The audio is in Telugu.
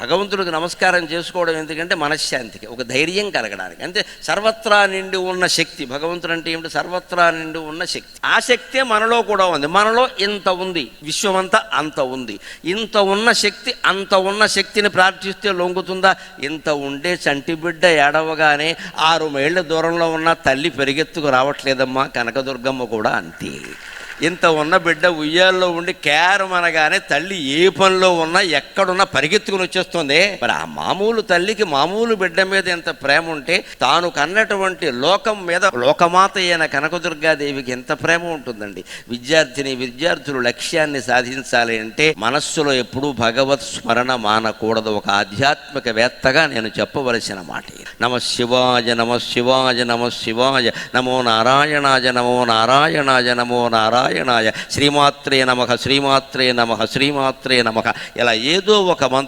భగవంతుడికి నమస్కారం చేసుకోవడం ఎందుకంటే మనశ్శాంతికి ఒక ధైర్యం కలగడానికి. అంటే సర్వత్రా నిండి ఉన్న శక్తి భగవంతుడు అంటే ఏమిటి? సర్వత్రా నిండి ఉన్న శక్తి. ఆ శక్తే మనలో కూడా ఉంది. మనలో ఇంత ఉంది. విశ్వమంతా అంత ఉంది. ఇంత ఉన్న శక్తి అంత ఉన్న శక్తిని ప్రార్థిస్తే లొంగుతుందా? ఇంత ఉండే చంటి బిడ్డ ఏడవగానే ఆరు మైళ్ళ దూరంలో ఉన్న తల్లి పెరిగెత్తుకు రావట్లేదమ్మా కనకదుర్గమ్మ కూడా అంతే. ఇంత ఉన్న బిడ్డ ఉయ్యాల్లో ఉండి కేరం అనగానే తల్లి ఏ పనిలో ఉన్నా ఎక్కడున్నా పరిగెత్తుకుని వచ్చేస్తుంది. మరి ఆ మామూలు తల్లికి మామూలు బిడ్డ మీద ఎంత ప్రేమ ఉంటే తాను కన్నటువంటి లోకం మీద లోకమాత అయిన కనకదుర్గాదేవికి ఎంత ప్రేమ ఉంటుందండి. విద్యార్థిని విద్యార్థులు లక్ష్యాన్ని సాధించాలి అంటే మనస్సులో ఎప్పుడూ భగవత్ స్మరణ మానకూడదు. ఒక ఆధ్యాత్మిక వేత్తగా నేను చెప్పవలసిన మాట నమ శివాయ నమ శివాయ నమ శివాయ నమో నారాయణాయ నమో నారాయణాయ నమో నారాయణాయ. శ్రీమాత్రే నమ శ్రీమాత్రే నమ శ్రీమాత్రే నమ. ఇలా ఏదో ఒక మంత్రం